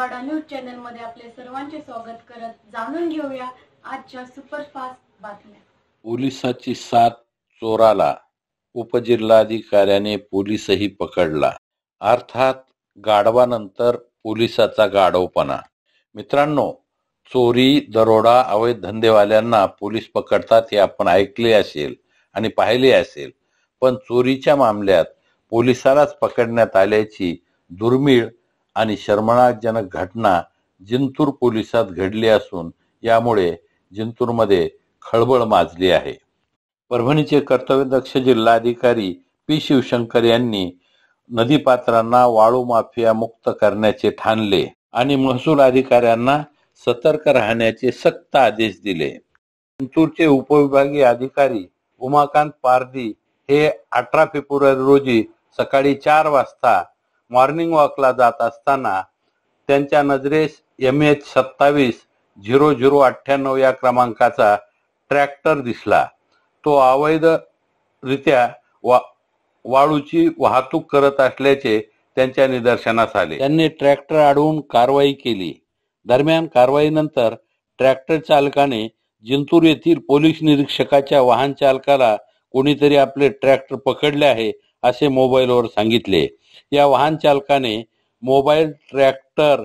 News चॅनलमध्ये आपले सर्वांचे स्वागत करत जाणून घेऊया आजच्या सुपरफास्ट बातम्या. पोलिसाची साथ चोराला उपजिल्हाधिकाऱ्याने पोलीसही पकडला. अर्थात गाढवानंतर पोलिसाचा गाढवपणा. मित्रांनो चोरी दरोडा अवैध धंदेवाल्यांना पोलीस पकडतात हे आपण ऐकले असेल आणि पाहिले असेल. पण चोरीच्या मामल्यात पोलिसालाच पकडण्यात आल्याची दुर्मिळ आणि शर्मणाजनक घटना जिंतूर पोलिसात घडली असून यामुळे जिंतूरमध्ये खळबळ माजली आहे. परभणीचे कर्तव्यदक्ष जिल्हाधिकारी पी शिवशंकर यांनी नदीपात्रांना वाळू माफिया मुक्त करण्याचे ठाणले आणि महसूल अधिकाऱ्यांना सतर्क राहण्याचे सक्त आदेश दिले. जिंतूरचे उपविभागीय अधिकारी उमाकांत पारदी हे अठरा फेब्रुवारी रोजी सकाळी चार वाजता मॉर्निंग वॉकला जात असताना त्यांच्या नजरेस एम एच सत्तावीस झिरो झिरो अठ्ठ्याण्णव या क्रमांकाचा ट्रॅक्टर दिसला. तो अवैधरित्या वा वाळूची वाहतूक करत असल्याचे त्यांच्या निदर्शनास आले. त्यांनी ट्रॅक्टर अडवून कारवाई केली. दरम्यान कारवाईनंतर ट्रॅक्टर चालकाने जिंतूर येथील पोलीस निरीक्षकाच्या वाहन चालकाला कोणीतरी आपले ट्रॅक्टर पकडले आहे असे मोबाईलवर सांगितले. या वाहन चालकाने मोबाईल ट्रॅक्टर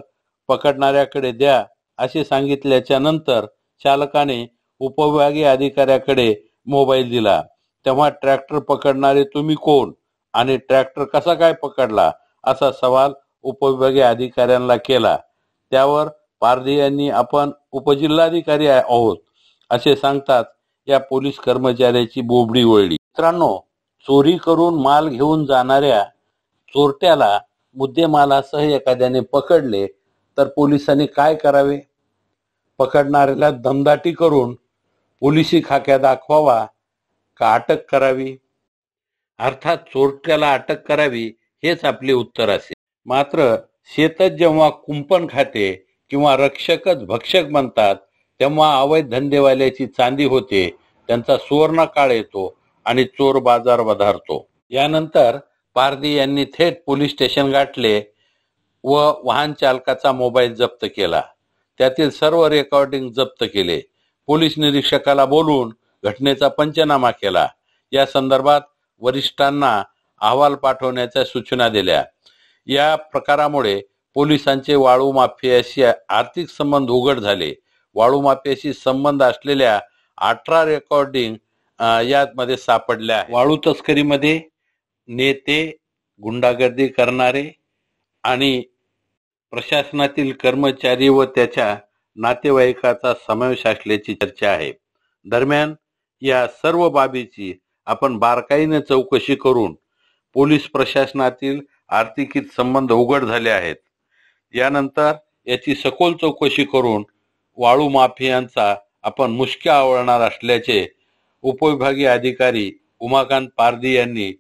पकडणाऱ्याकडे द्या असे सांगितल्याच्या नंतर चालकाने उपविभागीय अधिकाऱ्याकडे मोबाईल दिला. तेव्हा ट्रॅक्टर पकडणारे तुम्ही कोण आणि ट्रॅक्टर कसा काय पकडला असा सवाल उपविभागीय अधिकाऱ्यांना केला. त्यावर पारधी यांनी आपण उपजिल्हाधिकारी आहोत असे सांगतात या पोलीस कर्मचाऱ्याची बोबडी वळली. मित्रांनो चोरी करून माल घेऊन जाणाऱ्या चोरट्याला मुद्देमालासह एखाद्याने पकडले तर पोलिसांनी काय करावे? पकडणाऱ्याला दमदाटी करून पोलिसी खाक्या दाखवावा का अटक करावी? अर्थात चोरट्याला अटक करावी हेच आपले उत्तर असेल मात्र शेतच जेव्हा कुंपण खाते किंवा रक्षकच भक्षक बनतात तेव्हा अवैध धंदेवाल्याची चांदी होते त्यांचा सुवर्ण काळ येतो आणि चोर बाजार वधारतो. यानंतर पारदी यांनी थेट पोलीस स्टेशन गाठले व वाहन चालकाचा मोबाईल जप्त केला. त्यातील सर्व रेकॉर्डिंग जप्त केले. पोलीस निरीक्षकाला बोलून घटनेचा पंचनामा केला. या संदर्भात वरिष्ठांना अहवाल पाठवण्याच्या सूचना दिल्या. या प्रकारामुळे पोलिसांचे वाळू माफियाशी आर्थिक संबंध उघड झाले. वाळू माफियाशी संबंध असलेल्या अठरा रेकॉर्डिंग यामध्ये सापडल्या वाळू तस्करीमध्ये नेते गुंडागर्दी करणारे आणि प्रशासनातील कर्मचारी व त्याच्या नातेवाईकाचा समावेश असल्याची चर्चा आहे. दरम्यान या सर्व बाबीची आपण बारकाईने चौकशी करून पोलीस प्रशासनातील आर्थिक संबंध उघड झाले आहेत. यानंतर याची सखोल चौकशी करून वाळू माफियांचा आपण मुश्क्या आवळणार असल्याचे उपविभागीय अधिकारी उमाकांत पारदी यांनी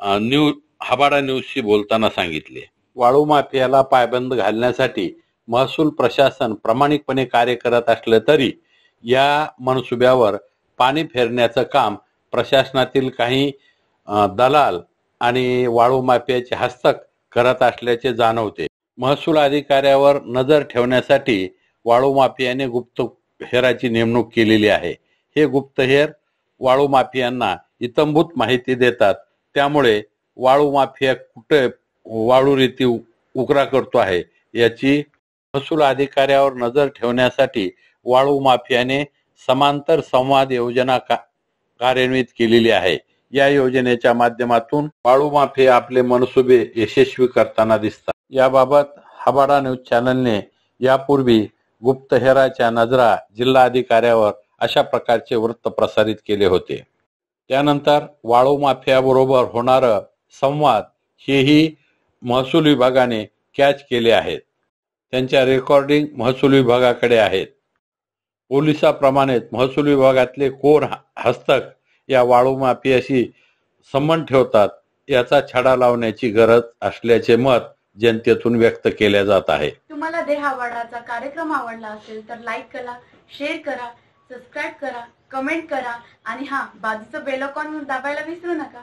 न्यूज हबाडा न्यूजशी बोलताना सांगितले. वाळू माफियाला पायबंद घालण्यासाठी महसूल प्रशासन प्रामाणिकपणे कार्य करत असलं तरी या मनसुब्यावर पाणी फेरण्याचं काम प्रशासनातील काही दलाल आणि वाळू माफियाचे हस्तक करत असल्याचे जाणवते. महसूल अधिकाऱ्यावर नजर ठेवण्यासाठी वाळू माफियाने गुप्तहेराची नेमणूक केलेली आहे. हे गुप्तहेर वाळू माफियांना इतंभूत माहिती देतात. त्यामुळे वाळू माफिया कुठे वाळू रीती उकरा करतो आहे याची महसूल अधिकाऱ्यावर नजर ठेवण्यासाठी वाळू माफियाने समांतर संवाद योजना का कार्यान्वित केलेली आहे. या योजनेच्या माध्यमातून वाळू माफिया आपले मनसुबे यशस्वी करताना दिसतात. याबाबत हबाडा न्यूज चॅनलने यापूर्वी गुप्तहेराच्या नजरा जिल्हा अधिकाऱ्यावर अशा प्रकारचे वृत्त प्रसारित केले होते. त्यानंतर वाळू माफियाबरोबर होणारं संवाद हेही महसूल विभागाने कॅच केले आहेत. त्यांच्या रेकॉर्डिंग महसूल विभागाकडे आहेत. पोलिसाप्रमाणेच महसूल विभागातले कोर हस्तक या वाळू माफियाशी संबंध ठेवतात याचा छडा लावण्याची गरज असल्याचे मत जनतेतून व्यक्त केले जात आहे. तुम्हाला देहावाडाचा कार्यक्रम आवडला असेल तर लाईक करा शेअर करा सबस्क्राईब करा कमेंट करा आणि हा बाजूचं बेलॉकॉन दाबायला विसरू नका.